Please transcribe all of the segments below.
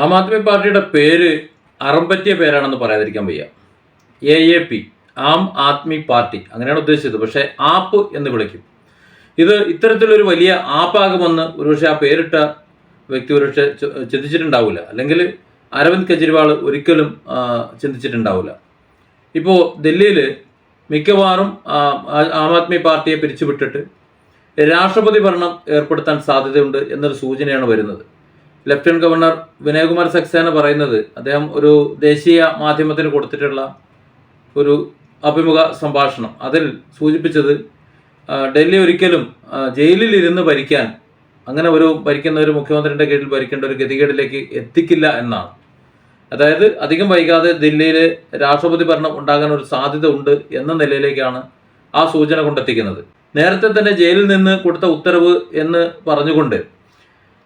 ആം ആദ്മി പാർട്ടിയുടെ പേര് അറമ്പറ്റിയ പേരാണെന്ന് പറയാതിരിക്കാൻ വയ്യ. A A P Aam Aadmi Party അങ്ങനെയാണ് ഉദ്ദേശിച്ചത്. പക്ഷേ ആപ്പ് എന്ന് വിളിക്കും. ഇത് ഇത്തരത്തിലൊരു വലിയ ആപ്പാകുമെന്ന് ഒരുപക്ഷെ ആ പേരിട്ട വ്യക്തി ഒരുപക്ഷെ ചിന്തിച്ചിട്ടുണ്ടാവില്ല അല്ലെങ്കിൽ അരവിന്ദ് കെജ്രിവാൾ ഒരിക്കലും ചിന്തിച്ചിട്ടുണ്ടാവില്ല ഇപ്പോൾ ഡൽഹിയിൽ മിക്കവാറും ആം ആദ്മി പാർട്ടിയെ പിരിച്ചുവിട്ടിട്ട് രാഷ്ട്രപതി ഭരണം ഏർപ്പെടുത്താൻ സാധ്യതയുണ്ട് എന്നൊരു സൂചനയാണ് വരുന്നത്. ലഫ്റ്റനന്റ് ഗവർണർ വിനയകുമാർ സക്സേന പറയുന്നത് അദ്ദേഹം ഒരു ദേശീയ മാധ്യമത്തിന് കൊടുത്തിട്ടുള്ള ഒരു അഭിമുഖ സംഭാഷണം. അതിൽ സൂചിപ്പിച്ചത് ഡൽഹി ഒരിക്കലും ജയിലിൽ ഇരുന്ന് ഭരിക്കാൻ അങ്ങനെ ഒരു ഭരിക്കുന്ന ഒരു മുഖ്യമന്ത്രിയുടെ കീഴിൽ ഭരിക്കേണ്ട ഒരു ഗതികേടിലേക്ക് എത്തിക്കില്ല എന്നാണ്. അതായത് അധികം വൈകാതെ ദില്ലിയിൽ രാഷ്ട്രപതി ഭരണം ഉണ്ടാകാൻ ഒരു സാധ്യത ഉണ്ട് എന്ന നിലയിലേക്കാണ് ആ സൂചന കൊണ്ടെത്തിക്കുന്നത്. നേരത്തെ തന്നെ ജയിലിൽ നിന്ന് കൊടുത്ത ഉത്തരവ് എന്ന് പറഞ്ഞുകൊണ്ട്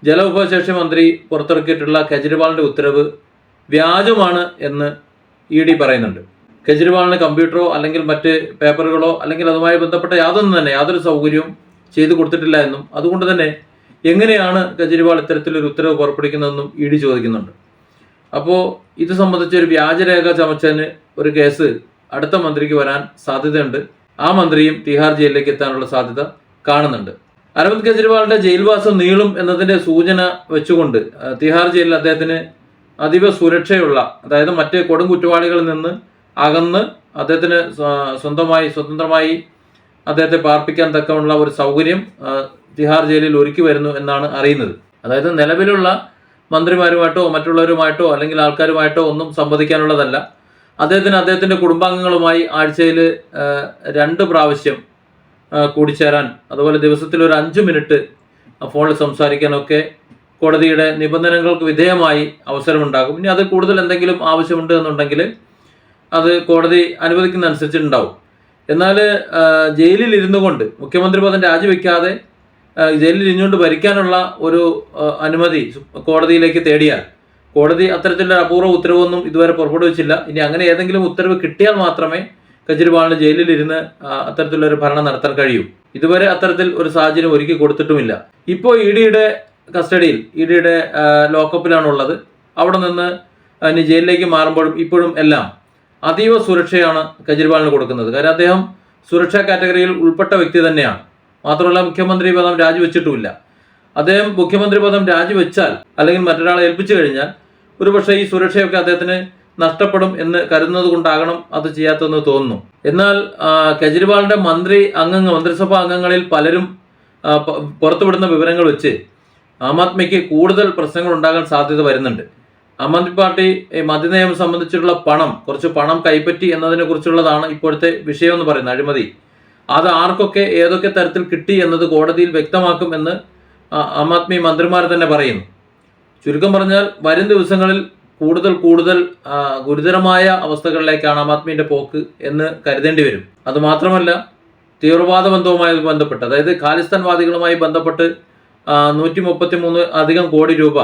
ജലവിഭവശേഷി മന്ത്രി പുറത്തിറക്കിയിട്ടുള്ള കെജ്രിവാളിന്റെ ഉത്തരവ് വ്യാജമാണ് എന്ന് ഇ ഡി പറയുന്നുണ്ട്. കെജ്രിവാളിന് കമ്പ്യൂട്ടറോ അല്ലെങ്കിൽ മറ്റ് പേപ്പറുകളോ അല്ലെങ്കിൽ അതുമായി ബന്ധപ്പെട്ട യാതൊന്നും തന്നെ യാതൊരു സൗകര്യവും ചെയ്തു കൊടുത്തിട്ടില്ല എന്നും അതുകൊണ്ട് തന്നെ എങ്ങനെയാണ് കെജ്രിവാൾ ഇത്തരത്തിലൊരു ഉത്തരവ് പുറപ്പെടുവിക്കുന്നതെന്നും ഇ ഡി ചോദിക്കുന്നുണ്ട്. അപ്പോൾ ഇത് സംബന്ധിച്ച് ഒരു വ്യാജരേഖ ചമച്ചതിന് ഒരു കേസ് അടുത്ത മന്ത്രിക്ക് വരാൻ സാധ്യതയുണ്ട്. ആ മന്ത്രിയും തിഹാർ ജയിലിലേക്ക് എത്താനുള്ള സാധ്യത കാണുന്നുണ്ട്. അരവിന്ദ് കെജ്രിവാളിന്റെ ജയിൽവാസം നീളും എന്നതിന്റെ സൂചന വെച്ചുകൊണ്ട് തിഹാർ ജയിലിൽ അദ്ദേഹത്തിന് അതീവ സുരക്ഷയുള്ള അതായത് മറ്റ് കൊടും കുറ്റവാളികളിൽ നിന്ന് അകന്ന് അദ്ദേഹത്തിന് സ്വന്തമായി സ്വതന്ത്രമായി അദ്ദേഹത്തെ പാർപ്പിക്കാൻ തക്കമുള്ള ഒരു സൗകര്യം തിഹാർ ജയിലിൽ ഒരുക്കി വരുന്നു എന്നാണ് അറിയുന്നത്. അതായത് നിലവിലുള്ള മന്ത്രിമാരുമായിട്ടോ മറ്റുള്ളവരുമായിട്ടോ അല്ലെങ്കിൽ ആൾക്കാരുമായിട്ടോ ഒന്നും സംവദിക്കാനുള്ളതല്ല. അദ്ദേഹത്തിന് അദ്ദേഹത്തിന്റെ കുടുംബാംഗങ്ങളുമായി ആഴ്ചയിൽ രണ്ട് പ്രാവശ്യം കൂടിച്ചേരാൻ. അതുപോലെ ദിവസത്തിൽ ഒരു അഞ്ച് മിനിറ്റ് ഫോണിൽ സംസാരിക്കാനൊക്കെ കോടതിയുടെ നിബന്ധനകൾക്ക് വിധേയമായി അവസരമുണ്ടാകും. ഇനി അത് കൂടുതൽ എന്തെങ്കിലും ആവശ്യമുണ്ട് എന്നുണ്ടെങ്കിൽ അത് കോടതി അനുവദിക്കുന്ന അനുസരിച്ചിട്ടുണ്ടാവും എന്നാൽ ജയിലിൽ ഇരുന്നു കൊണ്ട് മുഖ്യമന്ത്രി പദം രാജിവെക്കാതെ ജയിലിൽ ഇരുന്നുകൊണ്ട് ഭരിക്കാനുള്ള ഒരു അനുമതി കോടതിയിലേക്ക് തേടിയാൽ കോടതി അത്തരത്തിലുള്ള അപൂർവ ഉത്തരവൊന്നും ഇതുവരെ പുറപ്പെടുവിച്ചില്ല. ഇനി അങ്ങനെ ഏതെങ്കിലും ഉത്തരവ് കിട്ടിയാൽ മാത്രമേ കെജ്രിവാളിന് ജയിലിൽ ഇരുന്ന് അത്തരത്തിലുള്ള ഒരു ഭരണം നടത്താൻ കഴിയും. ഇതുവരെ അത്തരത്തിൽ ഒരു സാഹചര്യം ഒരുക്കി കൊടുത്തിട്ടുമില്ല. ഇപ്പോൾ ഇ ഡിയുടെ കസ്റ്റഡിയിൽ ഇ ഡിയുടെ ലോക്കപ്പിലാണുള്ളത്. അവിടെ നിന്ന് ഇനി ജയിലിലേക്ക് മാറുമ്പോഴും ഇപ്പോഴും എല്ലാം അതീവ സുരക്ഷയാണ് കെജ്രിവാളിന് കൊടുക്കുന്നത്. കാരണം അദ്ദേഹം സുരക്ഷാ കാറ്റഗറിയിൽ ഉൾപ്പെട്ട വ്യക്തി തന്നെയാണ്. മാത്രമല്ല മുഖ്യമന്ത്രി പദം രാജിവെച്ചിട്ടുമില്ല. അദ്ദേഹം മുഖ്യമന്ത്രി പദം രാജിവെച്ചാൽ അല്ലെങ്കിൽ മറ്റൊരാളെ ഏൽപ്പിച്ചു കഴിഞ്ഞാൽ ഒരുപക്ഷെ ഈ സുരക്ഷയൊക്കെ അദ്ദേഹത്തിന് നഷ്ടപ്പെടും എന്ന് കരുതുന്നത് കൊണ്ടാകണം അത് ചെയ്യാത്തതെന്ന് തോന്നുന്നു. എന്നാൽ കെജ്രിവാളിന്റെ മന്ത്രി അംഗങ്ങൾ മന്ത്രിസഭാ അംഗങ്ങളിൽ പലരും പുറത്തുവിടുന്ന വിവരങ്ങൾ വെച്ച് ആം ആദ്മിക്ക് കൂടുതൽ പ്രശ്നങ്ങൾ ഉണ്ടാകാൻ സാധ്യത വരുന്നുണ്ട്. ആം ആദ്മി പാർട്ടി മദ്യനയം സംബന്ധിച്ചിട്ടുള്ള പണം കുറച്ച് പണം കൈപ്പറ്റി എന്നതിനെ കുറിച്ചുള്ളതാണ് ഇപ്പോഴത്തെ വിഷയം എന്ന് പറയുന്നത്. അഴിമതി. അത് ആർക്കൊക്കെ ഏതൊക്കെ തരത്തിൽ കിട്ടി എന്നത് കോടതിയിൽ വ്യക്തമാക്കും എന്ന് ആം ആദ്മി മന്ത്രിമാർ തന്നെ പറയുന്നു. ചുരുക്കം പറഞ്ഞാൽ വരും ദിവസങ്ങളിൽ കൂടുതൽ കൂടുതൽ ഗുരുതരമായ അവസ്ഥകളിലേക്കാണ് ആം ആദ്മിന്റെ പോക്ക് എന്ന് കരുതേണ്ടി വരും. അത് മാത്രമല്ല തീവ്രവാദ ബന്ധവുമായി ബന്ധപ്പെട്ട് അതായത് ഖാലിസ്ഥാൻവാദികളുമായി ബന്ധപ്പെട്ട് നൂറ്റി മുപ്പത്തി മൂന്ന് അധികം കോടി രൂപ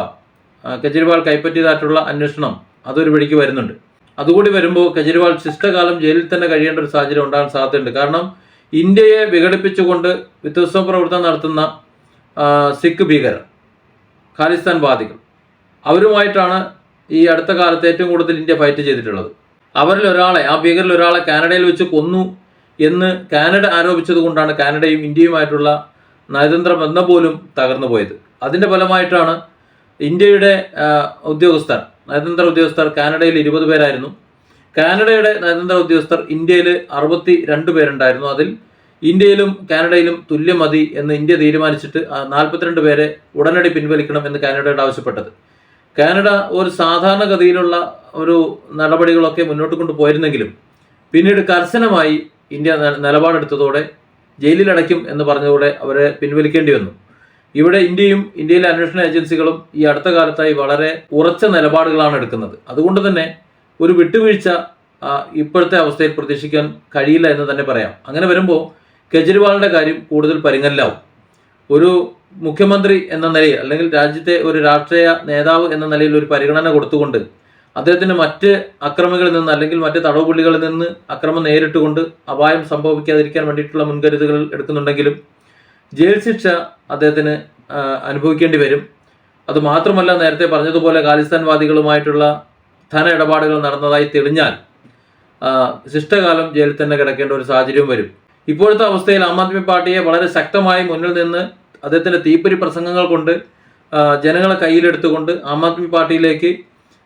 കെജ്രിവാൾ കൈപ്പറ്റിയതായിട്ടുള്ള അന്വേഷണം അതൊരു വഴിക്ക് വരുന്നുണ്ട്. അതുകൂടി വരുമ്പോൾ കെജ്രിവാൾ ശിഷ്ടകാലം ജയിലിൽ തന്നെ കഴിയേണ്ട ഒരു സാഹചര്യം ഉണ്ടാകാൻ സാധ്യതയുണ്ട്. കാരണം ഇന്ത്യയെ വിഘടിപ്പിച്ചുകൊണ്ട് വ്യത്യസ്ത പ്രവർത്തനം നടത്തുന്ന സിഖ് ഭീകരർ ഖാലിസ്ഥാൻ വാദികൾ അവരുമായിട്ടാണ് ഈ അടുത്ത കാലത്ത് ഏറ്റവും കൂടുതൽ ഇന്ത്യ ഫൈറ്റ് ചെയ്തിട്ടുള്ളത്. അവരിൽ ഒരാളെ ആ ഭീകരിൽ ഒരാളെ കാനഡയിൽ വെച്ച് കൊന്നു എന്ന് കാനഡ ആരോപിച്ചത് കൊണ്ടാണ് കാനഡയും ഇന്ത്യയുമായിട്ടുള്ള നയതന്ത്ര ബന്ധം പോലും തകർന്നു പോയത്. അതിന്റെ ഫലമായിട്ടാണ് ഇന്ത്യയുടെ ഉദ്യോഗസ്ഥർ നയതന്ത്ര ഉദ്യോഗസ്ഥർ കാനഡയിൽ ഇരുപത് പേരായിരുന്നു. കാനഡയുടെ നയതന്ത്ര ഉദ്യോഗസ്ഥർ ഇന്ത്യയിൽ അറുപത്തി രണ്ട് പേരുണ്ടായിരുന്നു. അതിൽ ഇന്ത്യയിലും കാനഡയിലും തുല്യം മതി എന്ന് ഇന്ത്യ തീരുമാനിച്ചിട്ട് നാൽപ്പത്തിരണ്ട് പേരെ ഉടനടി പിൻവലിക്കണം എന്ന് കാനഡയോട് ആവശ്യപ്പെട്ടത്. കാനഡ ഒരു സാധാരണഗതിയിലുള്ള ഒരു നടപടികളൊക്കെ മുന്നോട്ട് കൊണ്ടുപോയിരുന്നെങ്കിലും പിന്നീട് കർശനമായി ഇന്ത്യ നിലപാടെടുത്തതോടെ ജയിലിലടയ്ക്കും എന്ന് പറഞ്ഞതോടെ അവരെ പിൻവലിക്കേണ്ടി വന്നു. ഇവിടെ ഇന്ത്യയും ഇന്ത്യയിലെ അന്വേഷണ ഏജൻസികളും ഈ അടുത്ത കാലത്തായി വളരെ ഉറച്ച നിലപാടുകളാണ് എടുക്കുന്നത്. അതുകൊണ്ട് തന്നെ ഒരു വിട്ടുവീഴ്ച ഇപ്പോഴത്തെ അവസ്ഥയിൽ പ്രതീക്ഷിക്കാൻ കഴിയില്ല എന്ന് തന്നെ പറയാം. അങ്ങനെ വരുമ്പോൾ കെജ്രിവാളിന്റെ കാര്യം കൂടുതൽ പരിങ്ങല്ലാവും ഒരു മുഖ്യമന്ത്രി എന്ന നിലയിൽ അല്ലെങ്കിൽ രാജ്യത്തെ ഒരു രാഷ്ട്രീയ നേതാവ് എന്ന നിലയിൽ ഒരു പരിഗണന കൊടുത്തുകൊണ്ട് അദ്ദേഹത്തിന് മറ്റ് അക്രമികളിൽ നിന്ന് അല്ലെങ്കിൽ മറ്റ് തടവുപുള്ളികളിൽ നിന്ന് അക്രമം നേരിട്ടുകൊണ്ട് അപായം സംഭവിക്കാതിരിക്കാൻ വേണ്ടിയിട്ടുള്ള മുൻകരുതലുകൾ എടുക്കുന്നുണ്ടെങ്കിലും ജയിൽ ശിക്ഷ അദ്ദേഹത്തിന് അനുഭവിക്കേണ്ടി വരും. അത് മാത്രമല്ല നേരത്തെ പറഞ്ഞതുപോലെ ഖാലിസ്ഥാൻവാദികളുമായിട്ടുള്ള ധന ഇടപാടുകൾ നടന്നതായി തെളിഞ്ഞാൽ ശിഷ്ടകാലം ജയിലിൽ തന്നെ കിടക്കേണ്ട ഒരു സാഹചര്യം വരും. ഇപ്പോഴത്തെ അവസ്ഥയിൽ ആം ആദ്മി പാർട്ടിയെ വളരെ ശക്തമായി മുന്നിൽ നിന്ന് അദ്ദേഹത്തിന്റെ തീപ്പൊരി പ്രസംഗങ്ങൾ കൊണ്ട് ജനങ്ങളെ കയ്യിലെടുത്തുകൊണ്ട് ആം ആദ്മി പാർട്ടിയിലേക്ക്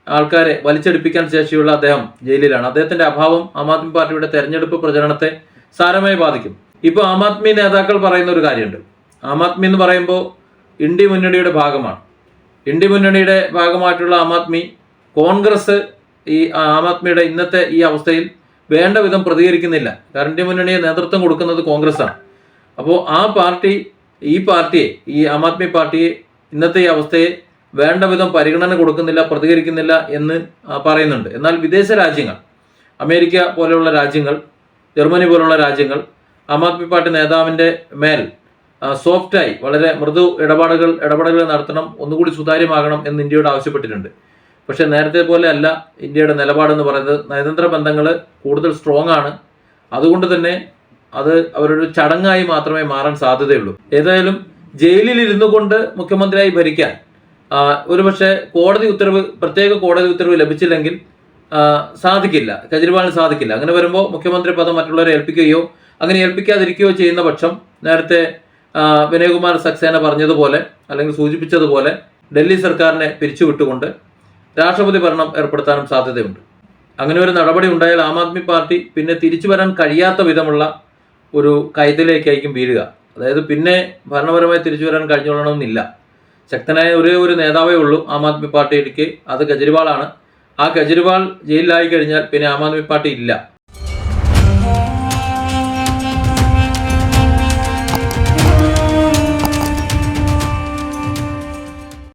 ആൾക്കാരെ വലിച്ചെടുപ്പിക്കാൻ ശേഷിയുള്ള അദ്ദേഹം ജയിലിലാണ്. അദ്ദേഹത്തിന്റെ അഭാവം ആം ആദ്മി പാർട്ടിയുടെ തെരഞ്ഞെടുപ്പ് പ്രചരണത്തെ സാരമായി ബാധിക്കും. ഇപ്പോൾ ആം ആദ്മി നേതാക്കൾ പറയുന്ന ഒരു കാര്യമുണ്ട്. ആം ആദ്മി എന്ന് പറയുമ്പോൾ ഇന്ത്യ മുന്നണിയുടെ ഭാഗമാണ്. ഇന്ത്യ മുന്നണിയുടെ ഭാഗമായിട്ടുള്ള ആം ആദ്മി കോൺഗ്രസ് ഈ ആം ആദ്മിയുടെ ഇന്നത്തെ ഈ അവസ്ഥയിൽ വേണ്ട വിധം പ്രതികരിക്കുന്നില്ല. കാരണം ഇന്ത്യ മുന്നണിയെ നേതൃത്വം കൊടുക്കുന്നത് കോൺഗ്രസ് ആണ് അപ്പോൾ ആ പാർട്ടി ഈ പാർട്ടിയെ ഈ ആം ആദ്മി പാർട്ടിയെ ഇന്നത്തെ ഈ അവസ്ഥയെ വേണ്ട വിധം പരിഗണന കൊടുക്കുന്നില്ല പ്രതികരിക്കുന്നില്ല എന്ന് പറയുന്നുണ്ട്. എന്നാൽ വിദേശ രാജ്യങ്ങൾ അമേരിക്ക പോലെയുള്ള രാജ്യങ്ങൾ ജർമ്മനി പോലുള്ള രാജ്യങ്ങൾ ആം ആദ്മി പാർട്ടി നേതാവിന്റെ മേൽ സോഫ്റ്റായി വളരെ മൃദു ഇടപാടുകൾ ഇടപെടലുകൾ നടത്തണം ഒന്നുകൂടി സുതാര്യമാകണം എന്ന് ഇന്ത്യയോട് ആവശ്യപ്പെട്ടിട്ടുണ്ട്. പക്ഷേ നേരത്തെ പോലെ അല്ല ഇന്ത്യയുടെ നിലപാടെന്ന് പറയുന്നത്. നയതന്ത്ര ബന്ധങ്ങൾ കൂടുതൽ സ്ട്രോങ് ആണ്. അതുകൊണ്ട് തന്നെ അത് അവരൊരു ചടങ്ങായി മാത്രമേ മാറാൻ സാധ്യതയുള്ളൂ. ഏതായാലും ജയിലിൽ ഇരുന്നു കൊണ്ട് മുഖ്യമന്ത്രിയായി ഭരിക്കാൻ ഒരുപക്ഷെ കോടതി ഉത്തരവ് പ്രത്യേക കോടതി ഉത്തരവ് ലഭിച്ചില്ലെങ്കിൽ സാധിക്കില്ല കെജ്രിവാളിന് സാധിക്കില്ല. അങ്ങനെ വരുമ്പോൾ മുഖ്യമന്ത്രി പദം മറ്റുള്ളവരെ ഏൽപ്പിക്കുകയോ അങ്ങനെ ഏൽപ്പിക്കാതിരിക്കുകയോ ചെയ്യുന്ന പക്ഷം നേരത്തെ വിനയകുമാർ സക്സേന പറഞ്ഞതുപോലെ അല്ലെങ്കിൽ സൂചിപ്പിച്ചതുപോലെ ഡൽഹി സർക്കാരിനെ പിരിച്ചുവിട്ടുകൊണ്ട് രാഷ്ട്രപതി ഭരണം ഏർപ്പെടുത്താനും സാധ്യതയുണ്ട്. അങ്ങനെ ഒരു നടപടി ഉണ്ടായാൽ ആം ആദ്മി പാർട്ടി പിന്നെ തിരിച്ചു വരാൻ കഴിയാത്ത വിധമുള്ള ഒരു കയത്തിലേക്കായിരിക്കും വീഴുക. അതായത് പിന്നെ ഭരണപരമായി തിരിച്ചു വരാൻ കഴിഞ്ഞോളണമെന്നില്ല. ശക്തനായ ഒരേ ഒരു നേതാവേ ഉള്ളൂ ആം ആദ്മി പാർട്ടിക്ക് അത് കെജ്രിവാളാണ്. ആ കെജ്രിവാൾ ജയിലിലായി കഴിഞ്ഞാൽ പിന്നെ ആം ആദ്മി പാർട്ടി ഇല്ല.